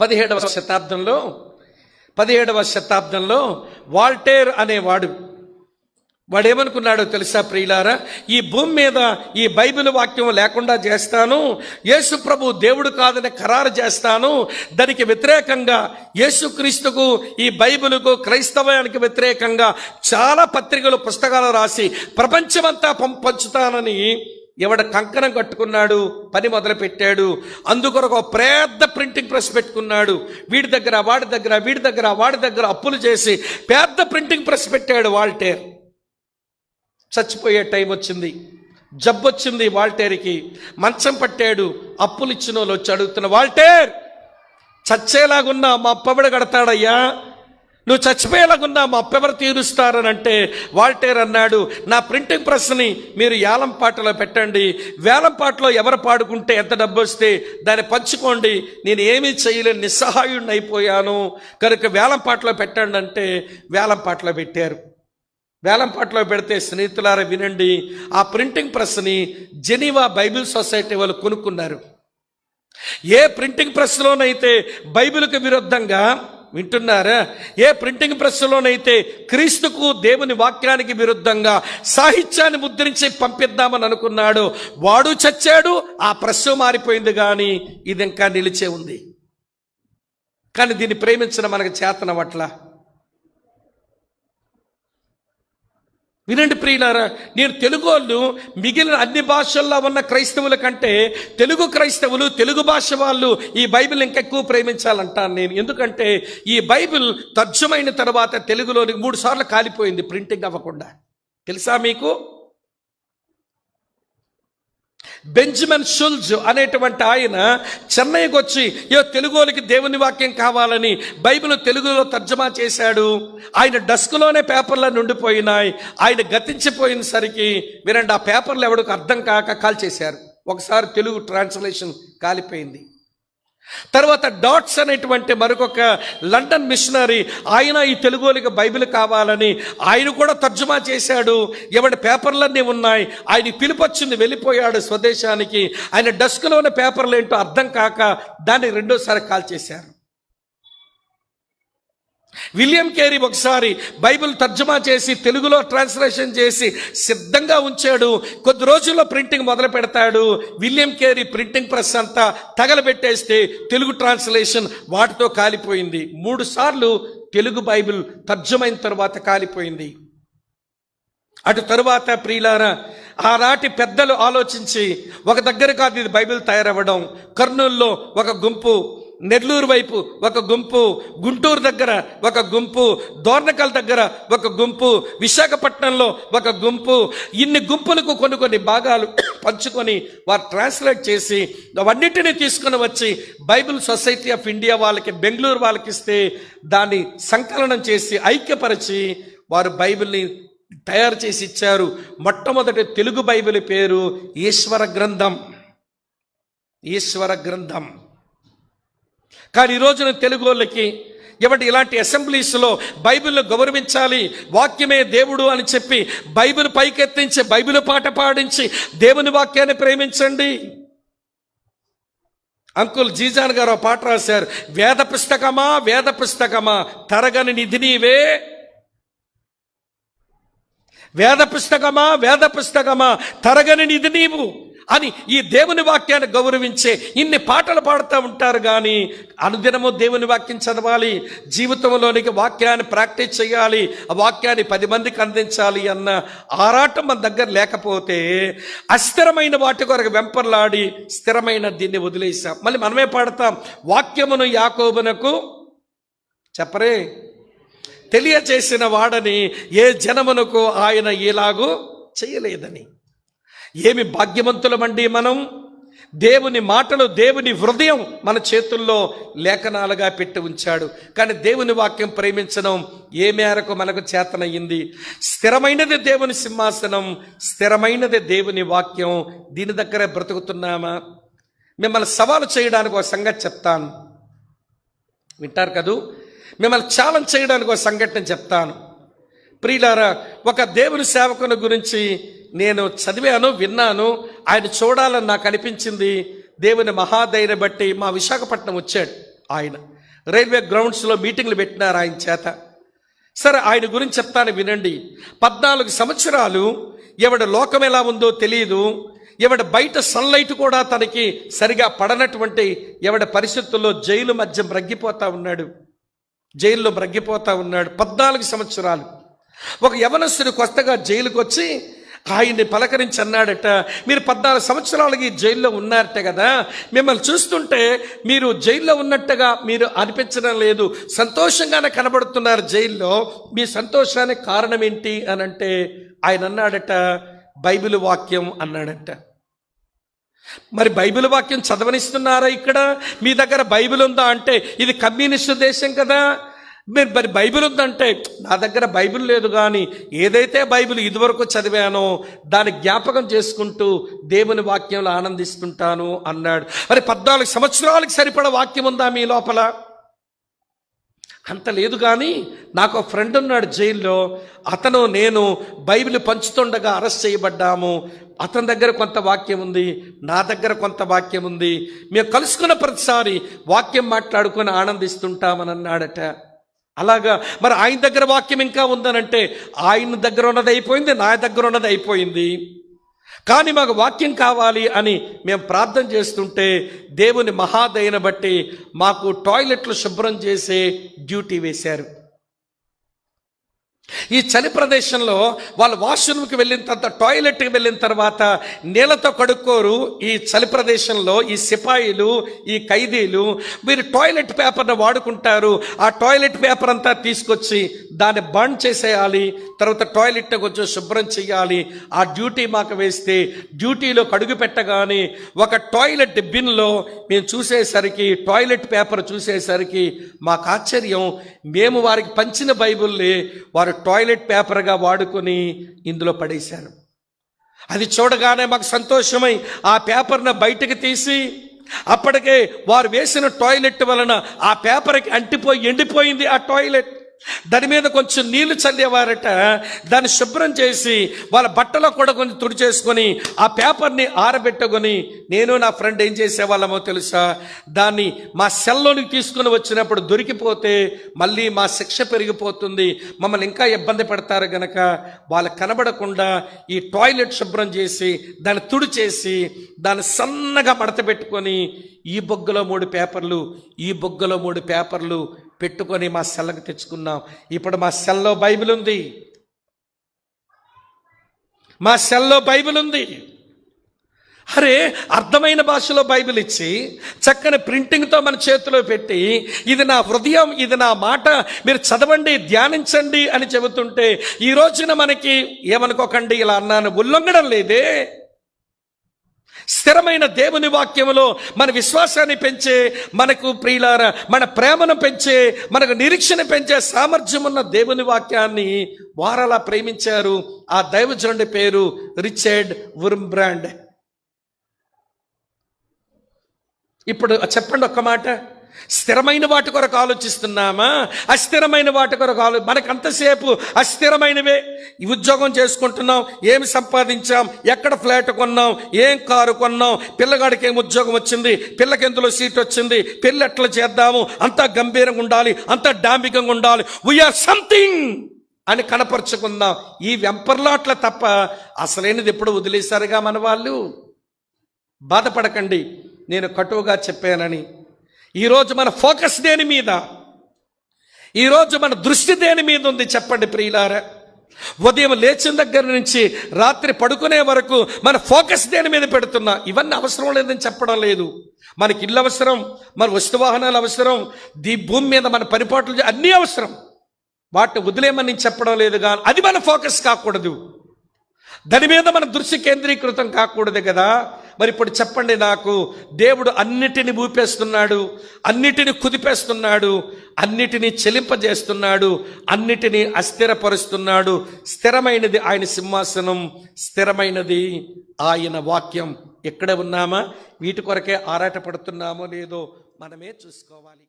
పదిహేడవ శతాబ్దంలో పదిహేడవ శతాబ్దంలో వాల్టేర్ అనేవాడు. వాడేమనుకున్నాడో తెలుసా ప్రియులారా? ఈ భూమి మీద ఈ బైబిల్ వాక్యం లేకుండా చేస్తాను యేసు ప్రభు దేవుడు కాదని ఖరారు చేస్తాను దానికి వ్యతిరేకంగా యేసుక్రీస్తుకు ఈ బైబిలుకు క్రైస్తవానికి వ్యతిరేకంగా చాలా పత్రికలు పుస్తకాలు రాసి ప్రపంచమంతా పంపంచుతానని ఎవడ కంకణం కట్టుకున్నాడు పని మొదలు పెట్టాడు అందుకొరకు ఒక పెద్ద ప్రింటింగ్ ప్రెస్ పెట్టుకున్నాడు. వీడి దగ్గర వాడి దగ్గర వీడి దగ్గర వాడి దగ్గర అప్పులు చేసి పెద్ద ప్రింటింగ్ ప్రెస్ పెట్టాడు వాల్టేర్. చచ్చిపోయే టైం వచ్చింది. జబ్బు వచ్చింది వాల్టేర్కి. మంచం పట్టాడు అప్పులు ఇచ్చిన వాళ్ళు వచ్చి అడుగుతున్న వాల్టేర్ చచ్చేలాగున్నా మా అప్పబడి కడతాడయ్యా నువ్వు చచ్చిపోయేలాగున్నా మా అప్పెవరు తీరుస్తారని అంటే వాల్టేర్ అన్నాడు. నా ప్రింటింగ్ ప్రెస్ని మీరు యాలం పాటలో పెట్టండి. వేలం పాటలో ఎవరు పాడుకుంటే ఎంత డబ్బు వస్తే దాన్ని పంచుకోండి. నేను ఏమీ చేయలేని నిస్సహాయుడిని అయిపోయాను కనుక వేలం పాటలో పెట్టండి అంటే వేలం పాటలో పెట్టారు. వేలంపాట్లో పెడితే స్నేహితులారా వినండి. ఆ ప్రింటింగ్ ప్రెస్ని జెనీవా బైబిల్ సొసైటీ వాళ్ళు కొనుక్కున్నారు. ఏ ప్రింటింగ్ ప్రెస్లోనైతే బైబిల్కి విరుద్ధంగా వింటున్నారా? ఏ ప్రింటింగ్ ప్రెస్లోనైతే క్రీస్తుకు దేవుని వాక్యానికి విరుద్ధంగా సాహిత్యాన్ని ముద్రించి పంపిద్దామని అనుకున్నాడు వాడు చచ్చాడు ఆ ప్రెస్ మారిపోయింది కానీ ఇది ఇంకా నిలిచే ఉంది. కానీ దీన్ని ప్రేమించడం మనకు చేతనవట్ల వినండి ప్రియులారా నేను తెలుగు వాళ్ళు మిగిలిన అన్ని భాషల్లో ఉన్న క్రైస్తవుల కంటే తెలుగు క్రైస్తవులు తెలుగు భాష వాళ్ళు ఈ బైబిల్ ఇంకెక్కువ ప్రేమించాలంటాను నేను. ఎందుకంటే ఈ బైబిల్ తర్జమైన తర్వాత తెలుగులోని మూడు సార్లు కాలిపోయింది ప్రింటింగ్ అవ్వకుండా. తెలుసా మీకు? బెంజమిన్ షుల్జ్ అనేటువంటి ఆయన చెన్నైకి వచ్చి ఏ తెలుగులోకి దేవుని వాక్యం కావాలని బైబిల్ తెలుగులో తర్జమా చేశాడు. ఆయన డస్క్లోనే పేపర్లు ఉండిపోయినాయి ఆయన గతించిపోయిన సరికి వినండి ఆ పేపర్లు ఎవడికి అర్థం కాక కాల్ చేశారు ఒకసారి తెలుగు ట్రాన్స్లేషన్ కాలిపోయింది. తర్వాత డాట్స్ అనేటువంటి మరొక లండన్ మిషనరీ ఆయన ఈ తెలుగులోకి బైబిల్ కావాలని ఆయన కూడా తర్జుమా చేశాడు. ఎవడి పేపర్లన్నీ ఉన్నాయి. ఆయన పిలుపొచ్చింది వెళ్ళిపోయాడు స్వదేశానికి. ఆయన డస్క్లో ఉన్న పేపర్లు ఏంటో అర్థం కాక దాన్ని రెండోసారి కాల్ చేశారు. విలియం కేరీ ఒకసారి బైబిల్ తర్జుమా చేసి తెలుగులో ట్రాన్స్లేషన్ చేసి సిద్ధంగా ఉంచాడు. కొద్ది రోజుల్లో ప్రింటింగ్ మొదలు పెడతాడు. విలియం కేరీ ప్రింటింగ్ ప్రెస్ అంతా తగలబెట్టేస్తే తెలుగు ట్రాన్స్లేషన్ వాటితో కాలిపోయింది. మూడు సార్లు తెలుగు బైబిల్ తర్జమైన తర్వాత కాలిపోయింది. అటు తరువాత ప్రియులారా ఆనాటి పెద్దలు ఆలోచించి ఒక దగ్గర కాదు ఇది బైబిల్ తయారవ్వడం. కర్నూల్లో ఒక గుంపు నెల్లూరు వైపు ఒక గుంపు గుంటూరు దగ్గర ఒక గుంపు దోర్నకల్ దగ్గర ఒక గుంపు విశాఖపట్నంలో ఒక గుంపు. ఇన్ని గుంపులకు కొన్ని కొన్ని భాగాలు పంచుకొని వారు ట్రాన్స్లేట్ చేసి అవన్నిటిని తీసుకుని వచ్చి బైబిల్ సొసైటీ ఆఫ్ ఇండియా వాళ్ళకి బెంగళూరు వాళ్ళకి ఇస్తే దాన్ని సంకలనం చేసి ఐక్యపరిచి వారు బైబిల్ని తయారు చేసి ఇచ్చారు. మొట్టమొదటి తెలుగు బైబిల్ పేరు ఈశ్వర గ్రంథం. ఈశ్వర గ్రంథం. కానీ ఈ రోజున తెలుగు వాళ్ళకి ఎవటి ఇలాంటి అసెంబ్లీస్లో బైబిల్ను గౌరవించాలి వాక్యమే దేవుడు అని చెప్పి బైబిల్ పైకెత్తించి బైబిల్ పాట పాడించి దేవుని వాక్యాన్ని ప్రేమించండి. అంకుల్ జీజాన్ గారు పాట రాశారు వేద పుస్తకమా వేద పుస్తకమా తరగని నిధి నీవే. వేద పుస్తకమా వేద పుస్తకమా తరగని నిధి నీవు. అని ఈ దేవుని వాక్యాన్ని గౌరవించే ఇన్ని పాటలు పాడుతూ ఉంటారు కానీ అనుదినము దేవుని వాక్యం చదవాలి జీవితంలోనికి వాక్యాన్ని ప్రాక్టీస్ చేయాలి ఆ వాక్యాన్ని పది మందికి అందించాలి అన్న ఆరాటం మన దగ్గర లేకపోతే అస్థిరమైన వాటి కొరకు వెంపర్లాడి స్థిరమైన దీన్ని వదిలేసాం మళ్ళీ మనమే పాడతాం వాక్యమును యాకోబునకు చెప్పరే తెలియచేసిన వాడని ఏ జనమునకు ఆయన ఇలాగూ చేయలేదని. ఏమి భాగ్యవంతులమండి మనం? దేవుని మాటలు దేవుని హృదయం మన చేతుల్లో లేఖనాలుగా పెట్టి ఉంచాడు. కానీ దేవుని వాక్యం ప్రేమించడం ఏ మేరకు మనకు చేతనయ్యింది? స్థిరమైనది దేవుని సింహాసనం స్థిరమైనది దేవుని వాక్యం. దీని దగ్గరే బ్రతుకుతున్నామా? మిమ్మల్ని సవాలు చేయడానికి ఒక సంగతి చెప్తాను. వింటారు కదూ? మిమ్మల్ని ఛాలెంజ్ చేయడానికి ఒక సంఘటన చెప్తాను. ప్రియులారా ఒక దేవుని సేవకుని గురించి నేను చదివాను విన్నాను ఆయన చూడాలని నాకు అనిపించింది. దేవుని మహాధైర్య బట్టి మా విశాఖపట్నం వచ్చాడు ఆయన. రైల్వే గ్రౌండ్స్లో మీటింగ్లు పెట్టినారు ఆయన చేత. సరే ఆయన గురించి చెప్తాను వినండి. పద్నాలుగు సంవత్సరాలు ఎవడ లోకం ఎలా ఉందో తెలియదు ఎవడ బయట సన్లైట్ కూడా తనకి సరిగా పడనటువంటి ఎవడ పరిస్థితుల్లో జైలు మధ్య మ్రగ్గిపోతా ఉన్నాడు. జైల్లో మ్రగ్గిపోతా ఉన్నాడు. పద్నాలుగు సంవత్సరాలు. ఒక యవనస్తుడు కొత్తగా జైలుకు వచ్చి ఆయన్ని పలకరించి అన్నాడట మీరు పద్నాలుగు సంవత్సరాలకి జైల్లో ఉన్నారట కదా. మిమ్మల్ని చూస్తుంటే మీరు జైల్లో ఉన్నట్టుగా మీరు అనిపించడం లేదు. సంతోషంగానే కనబడుతున్నారు జైల్లో. మీ సంతోషానికి కారణం ఏంటి అని అంటే ఆయన అన్నాడట బైబిల్ వాక్యం అన్నాడట. మరి బైబిల్ వాక్యం చదవనిస్తున్నారా ఇక్కడ? మీ దగ్గర బైబిల్ ఉందా అంటే ఇది కమ్యూనిస్టు దేశం కదా. మీరు మరి బైబిల్ ఉందంటే నా దగ్గర బైబిల్ లేదు కానీ ఏదైతే బైబిల్ ఇదివరకు చదివానో దాన్ని జ్ఞాపకం చేసుకుంటూ దేవుని వాక్యంలో ఆనందిస్తుంటాను అన్నాడు. మరి పద్నాలుగు సంవత్సరాలకు సరిపడ వాక్యం ఉందా మీ లోపల? అంత లేదు కానీ నాకు ఒక ఫ్రెండ్ ఉన్నాడు జైల్లో. అతను నేను బైబిల్ పంచుతుండగా అరెస్ట్ చేయబడ్డాము. అతని దగ్గర కొంత వాక్యం ఉంది నా దగ్గర కొంత వాక్యం ఉంది. మేము కలుసుకున్న ప్రతిసారి వాక్యం మాట్లాడుకొని ఆనందిస్తుంటామని అన్నాడట. అలాగా మరి ఆయన దగ్గర వాక్యం ఇంకా ఉందనంటే ఆయన దగ్గర ఉన్నది అయిపోయింది నా దగ్గర ఉన్నది అయిపోయింది. కానీ మాకు వాక్యం కావాలి అని మేము ప్రార్థన చేస్తుంటే దేవుని మహాదయను బట్టి మాకు టాయిలెట్లు శుభ్రం చేసే డ్యూటీ వేశారు. ఈ చలి ప్రదేశంలో వాళ్ళు వాష్రూమ్కి వెళ్ళిన తర్వాత టాయిలెట్కి వెళ్ళిన తర్వాత నీళ్ళతో కడుక్కోరు ఈ చలి ప్రదేశంలో ఈ సిపాయిలు ఈ ఖైదీలు. వీరు టాయిలెట్ పేపర్ను వాడుకుంటారు. ఆ టాయిలెట్ పేపర్ అంతా తీసుకొచ్చి దాన్ని బండ్ చేసేయాలి తర్వాత టాయిలెట్ని కొంచెం శుభ్రం చేయాలి. ఆ డ్యూటీ మాకు వేస్తే డ్యూటీలో కడుగు పెట్టగానే ఒక టాయిలెట్ బిన్లో మేము చూసేసరికి టాయిలెట్ పేపర్ చూసేసరికి మాకు ఆశ్చర్యం. మేము వారికి పంచిన బైబుల్ని వారు టాయిలెట్ పేపర్గా వాడుకొని ఇందులో పడేశారు. అది చూడగానే మాకు సంతోషమై ఆ పేపర్ను బయటకు తీసి అప్పటికే వారు వేసిన టాయిలెట్ వలన ఆ పేపర్కి అంటిపోయి ఎండిపోయింది ఆ టాయిలెట్. దాని మీద కొంచెం నీళ్ళు చల్లేవారట. దాన్ని శుభ్రం చేసి వాళ్ళ బట్టలో కూడా కొంచెం తుడి చేసుకొని ఆ పేపర్ని ఆరబెట్టుకొని నేను నా ఫ్రెండ్ ఏం చేసేవాళ్ళమో తెలుసా? దాన్ని మా సెల్లోనికి తీసుకుని వచ్చినప్పుడు దొరికిపోతే మళ్ళీ మా శిక్ష పెరిగిపోతుంది. మమ్మల్ని ఇంకా ఇబ్బంది పడతారు గనక. వాళ్ళు కనబడకుండా ఈ టాయిలెట్ శుభ్రం చేసి దాన్ని తుడి చేసి దాన్ని సన్నగా మడత పెట్టుకొని ఈ బొగ్గలో మూడు పేపర్లు ఈ బొగ్గలో మూడు పేపర్లు పెట్టుకొని మా సెల్లకు తెచ్చుకున్నాం. ఇప్పుడు మా సెల్లో బైబిల్ ఉంది మా సెల్లో బైబిల్ ఉంది అరే అర్థమైన భాషలో బైబిల్ ఇచ్చి చక్కని ప్రింటింగ్తో మన చేతిలో పెట్టి ఇది నా హృదయం ఇది నా మాట మీరు చదవండి ధ్యానించండి అని చెబుతుంటే ఈ రోజున మనకి ఏమనుకోకండి ఇలా అన్నాను ఉల్లంఘడం లేదే. స్థిరమైన దేవుని వాక్యములో మన విశ్వాసాన్ని పెంచే మనకు ప్రియులార మన ప్రేమను పెంచే మనకు నిరీక్షణ పెంచే సామర్థ్యం ఉన్న దేవుని వాక్యాన్ని వారలా ప్రేమించారు. ఆ దైవజనుడి పేరు రిచర్డ్ వుర్మ్ ఇప్పుడు చెప్పండి ఒక్క మాట. స్థిరమైన వాటి కొరకు ఆలోచిస్తున్నామా? అస్థిరమైన వాటి కొరకు ఆలో మనకంతసేపు అస్థిరమైనవే? ఉద్యోగం చేసుకుంటున్నాం ఏమి సంపాదించాం ఎక్కడ ఫ్లాట్ కొన్నాం ఏం కారు కొన్నాం పిల్లగాడికి ఏం ఉద్యోగం వచ్చింది పిల్లకి ఎందులో సీట్ వచ్చింది పిల్ల ఎట్లా చేద్దాము అంతా గంభీరంగా ఉండాలి అంతా డాంబికంగా ఉండాలి. వీఆర్ సంథింగ్ అని కనపరుచుకుందాం. ఈ వెంపర్లాట్ల తప్ప అసలైనది ఎప్పుడు వదిలేశారుగా మన వాళ్ళు బాధపడకండి. నేను కటువుగా చెప్పానని ఈరోజు మన ఫోకస్ దేని మీద? ఈరోజు మన దృష్టి దేని మీద ఉంది చెప్పండి ప్రియులారా? ఉదయం లేచిన దగ్గర నుంచి రాత్రి పడుకునే వరకు మన ఫోకస్ దేని మీద పెడుతున్నా? ఇవన్నీ అవసరం లేదని చెప్పడం లేదు. మనకి ఇల్లు అవసరం మన వస్తు వాహనాలు అవసరం దీ భూమి మీద మన పరిపాట్లు అన్నీ అవసరం. వాటిని వదిలేమని నేను చెప్పడం లేదు కానీ అది మన ఫోకస్ కాకూడదు. దాని మీద మన దృష్టి కేంద్రీకృతం కాకూడదు కదా. మరి ఇప్పుడు చెప్పండి నాకు దేవుడు అన్నిటిని ఊపేస్తున్నాడు అన్నిటిని కుదిపేస్తున్నాడు అన్నిటినీ చెలింపజేస్తున్నాడు అన్నిటినీ అస్థిరపరుస్తున్నాడు. స్థిరమైనది ఆయన సింహాసనం స్థిరమైనది ఆయన వాక్యం. ఎక్కడ ఉన్నామా? వీటి కొరకే ఆరాటపడుతున్నామో లేదో మనమే చూసుకోవాలి.